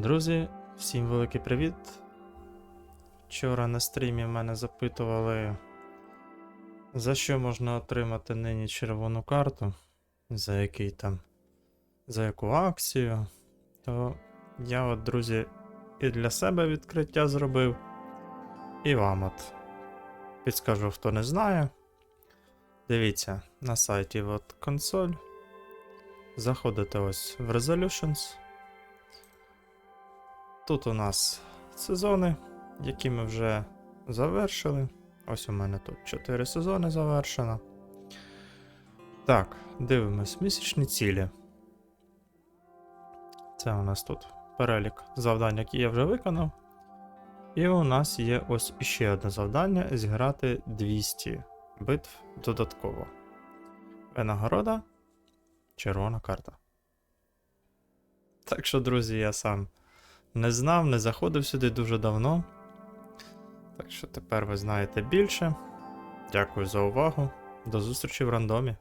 Друзі, всім великий привіт. Вчора на стрімі мене запитували, за що можна отримати нині червону карту, за який там, за яку акцію. То я от, друзі, і для себе відкриття зробив, і вам от підскажу, хто не знає. Дивіться, на сайті от консоль. Заходите ось в Resolutions. Тут у нас сезони, які ми вже завершили. Ось у мене тут 4 сезони завершено. Так, дивимось місячні цілі. Це у нас тут перелік завдань, які я вже виконав. І у нас є ось іще одне завдання: зіграти 200 битв додатково. Винагорода, червона карта. Так що, друзі, я сам не знав, не заходив сюди дуже давно. Так що тепер ви знаєте більше. Дякую за увагу. До зустрічі в рандомі.